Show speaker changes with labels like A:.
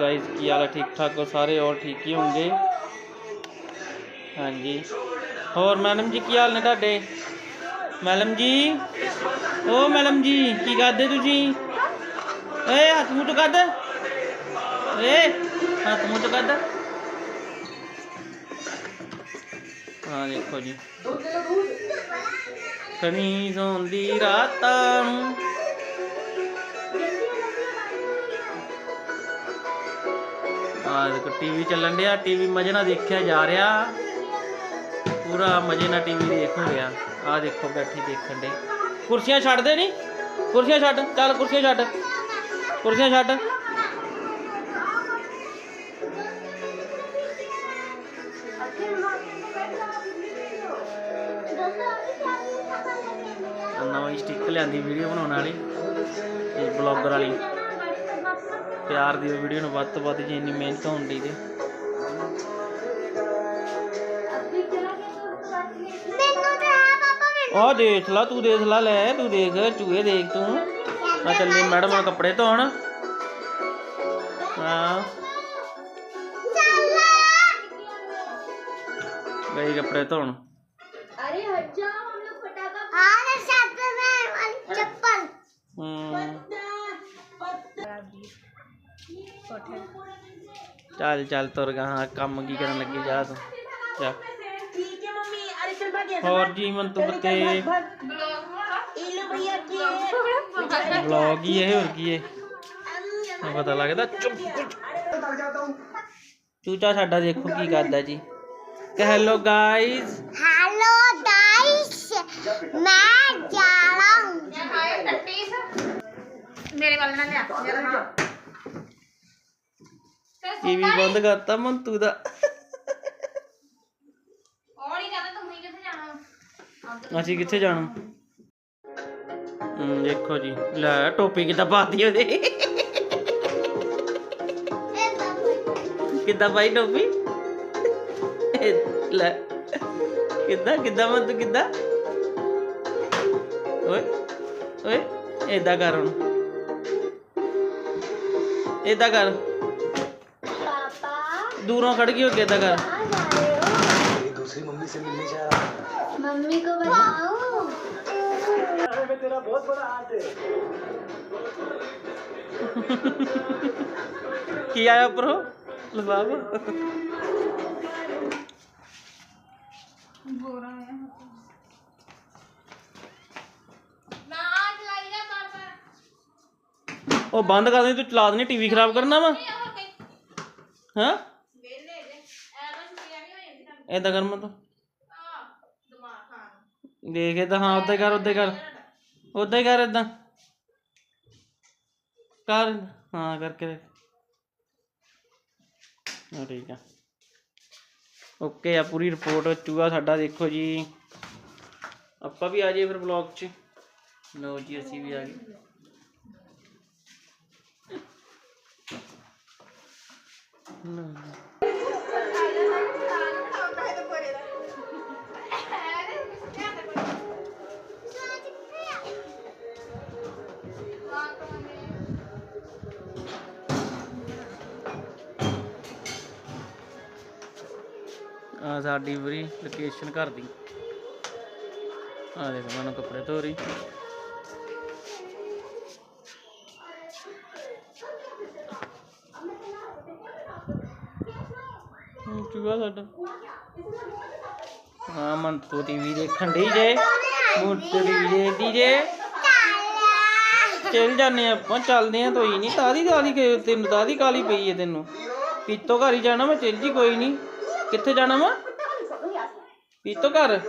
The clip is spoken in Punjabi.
A: ਗਾਇਸ ਕੀ ਹਾਲ ਹੈ ਠੀਕ ਠਾਕ ਹੋ ਸਾਰੇ ਔਰ ਠੀਕ ਹੀ ਹੋਣਗੇ ਹਾਂਜੀ ਹੋਰ ਮੈਡਮ ਜੀ ਕੀ ਹਾਲ ਨੇ ਤੁਹਾਡੇ ਮੈਡਮ ਜੀ ਓ ਮੈਡਮ ਜੀ ਕੀ ਕਰਦੇ ਤੁਸੀਂ ਏ ਹੱਥ ਮੂੰਹ ਤੋਂ ਕੱਢ ਏ ਹੱਥ ਮੂੰਹ ਤੋਂ ਕੱਢ ਹਾਂ ਦੇਖੋ ਜੀ ਕਣੀ ਸੌਂਦੀ ਰਾਤਾਂ ਆ ਦੇਖੋ ਟੀਵੀ ਚੱਲਣ ਡਿਆ, ਟੀਵੀ ਮਜ਼ੇ ਨਾਲ ਦੇਖਿਆ ਜਾ ਰਿਹਾ। ਪੂਰਾ ਮਜ਼ੇ ਨਾਲ ਟੀਵੀ ਦੇਖ ਹੋ ਰਿਹਾ। ਆ ਦੇਖੋ ਬੈਠੀ ਦੇਖਣ ਦੇ। ਕੁਰਸੀਆਂ ਛੱਡ ਦੇ ਨਹੀਂ ਕੁਰਸੀਆਂ ਛੱਡ। ਚੱਲ ਕੁਰਸੀਆਂ ਛੱਡ। ਕੁਰਸੀਆਂ ਛੱਡ। ਆਹ ਸਟਿੱਕ ਲਿਆਂਦੀ ਵੀਡੀਓ ਬਣਾਉਣ ਵਾਲੀ। ਇਹ ਬਲੌਗਰ ਵਾਲੀ। ਪਿਆਰ ਦਿਓ ਵੀਡੀਓ ਨੂੰ ਵੱਧ ਤੋਂ ਵੱਧ ਜੀ ਇੰਨੀ ਮਿਹਨਤ ਹੋਣ ਦੀ ਤੇ। ਉਹ ਦੇਖ ਲਾ ਤੂੰ ਦੇਖ ਲਾ ਲੈ ਤੂੰ ਦੇਖ ਚੂਹੇ ਦੇਖ ਤੂੰ। ਮੈਂ ਚੱਲੀ ਮੈਡਮ ਨੂੰ ਕੱਪੜੇ ਧੋਣ। ਹਾਂ। ਗਈ ਕੱਪੜੇ ਧੋਣ।
B: ਅਰੇ ਹਟ ਜਾ ਹਮ ਲੋਗ
A: ਫਟਾਫਟ ਚੱਲ ਚੱਲ ਤੁਰ ਗਾ ਹਾਂ ਕੰਮ ਕੀ ਕਰਨ ਲੱਗੀ ਜਾ ਤੂੰ ਜਾ
B: ठीक है मम्मी अरे चल भाग
A: ਹੋਰ ਜੀ ਮਨ ਤੂੰ ਬੱਤੇ
B: इल्लू भैया की
A: ਵਲੌਗ ਹੀ ਇਹ ਹੋਰ ਕੀ ਹੈ ਤਾਂ ਪਤਾ ਲੱਗਦਾ ਚੁੱਪ ਚੂਚਾ ਸਾਡਾ ਦੇਖੋ ਕੀ ਕਰਦਾ ਜੀ ਕਿ ਹੈਲੋ ਗਾਇਸ
B: हेलो गाइस मैं जा रहा हूँ
C: ਮੇਰੇ ਵੱਲ ਨਾ ਲਿਆ ਮੇਰਾ ਹਾਂ
A: ਟੀਵੀ ਬੰਦ ਕਰਤਾ ਮੰਤੂ ਦਾ।
C: ਉਹ ਨਹੀਂ ਕਹਿੰਦਾ ਤੁਸੀਂ ਕਿੱਥੇ ਜਾਣਾ?
A: ਅਸੀਂ ਕਿੱਥੇ ਜਾਣਾ? ਹਮ ਦੇਖੋ ਜੀ ਲੈ ਟੋਪੀ ਕਿੱਦਾਂ ਪਾਤੀ ਉਹਦੇ? ਕਿੱਦਾਂ ਪਾਈ ਟੋਪੀ? ਇਹ ਲੈ ਕਿੱਦਾਂ ਕਿੱਦਾਂ ਮੰਤੂ ਕਿੱਦਾਂ? ਓਏ ਓਏ ਏਦਾਂ ਕਰ ਹੁਣ। ਏਦਾਂ ਕਰ। ਦੂਰੋਂ ਖੜ ਗਈ ਹੋ ਕੇ ਏਦਾਂ ਕਰ
B: कहाँ जा रहे हो मम्मी को बताओ
A: ਕੀ ਆਇਆ ਉੱਪਰੋਂ ਲਫਾਫ
C: ਬੋਰਾ ਆਇਆ ਨਾ ਚਲਾਈ ਜਾ ਬਾਰ ਬਾਰ
A: ਉਹ ਬੰਦ ਕਰ ਦੇ ਤੂੰ ਚਲਾ ਦੇਣੀ ਟੀਵੀ ਖਰਾਬ ਕਰਨਾ ਵਾ
C: ਇਹ ਹੋਰ ਕਈ
A: ਹਾਂ
C: ਵੇਲੇ ਜੇ ਐਵੇਂ ਛੁੱਟੀਆਂ ਨਹੀਂ ਹੋ ਜਾਂਦੀ ਤੁਹਾਨੂੰ
A: ਏਦਾਂ ਕਰ ਮੈਂ ਤੂੰ
C: ਆ ਦਿਮਾਗ ਖਾਣ
A: ਦੇਖ ਏਦਾਂ ਹਾਂ, ਉਦਾਂ ਹੀ ਕਰ, ਉਦਾਂ ਹੀ ਕਰ। ਉਦਾਂ ਹੀ ਕਰ ਏਦਾਂ। ਕਰ, ਹਾਂ, ਕਰਕੇ ਦੇਖ। ਹਾਂ, ਠੀਕ ਆ। ਓਕੇ ਆ, ਪੂਰੀ ਰਿਪੋਰਟ ਚੂਹਾ ਸਾਡਾ ਦੇਖੋ ਜੀ। ਆਪਾਂ ਵੀ ਆ ਜਾਈਏ ਫਿਰ ਬਲੌਗ 'ਚ। ਲਓ ਜੀ, ਅਸੀਂ ਵੀ ਆ ਗਏ। ਲਓ ਆ ਸਾਡੀ ਪੂਰੀ ਲੋਕੇਸ਼ਨ ਘਰ ਦੀ। ਆ ਦੇਖੋ ਮੈਨੂੰ ਕੱਪੜੇ ਧੋ ਰਹੀ ਚੂਹਾ ਸਾਡਾ। ਹਾਂ ਮਨ ਤੋ ਟੀਵੀ ਦੇਖਣ ਡਈ ਜੇ। ਮੂੰਹ ਤੇ ਟੀਵੀ ਦੇਖਦੀ ਜੇ। ਚੱਲ ਜਾਂਦੇ ਆਪਾਂ, ਚੱਲਦੇ ਆ ਤੋਈ ਨਹੀਂ ਤਾਦੀ ਤਾਦੀ ਤੈਨੂੰ ਤਾਦੀ ਕਾਲੀ ਪਈ ਏ ਤੈਨੂੰ? ਪੀਤੋ ਘਰ ਹੀ ਜਾਣਾ ਮੈਂ ਚੱਲ ਜੀ ਕੋਈ ਨਹੀਂ। ਕਿੱਥੇ ਜਾਣਾ ਵਾ? ਪੀਤੋ ਘਰ?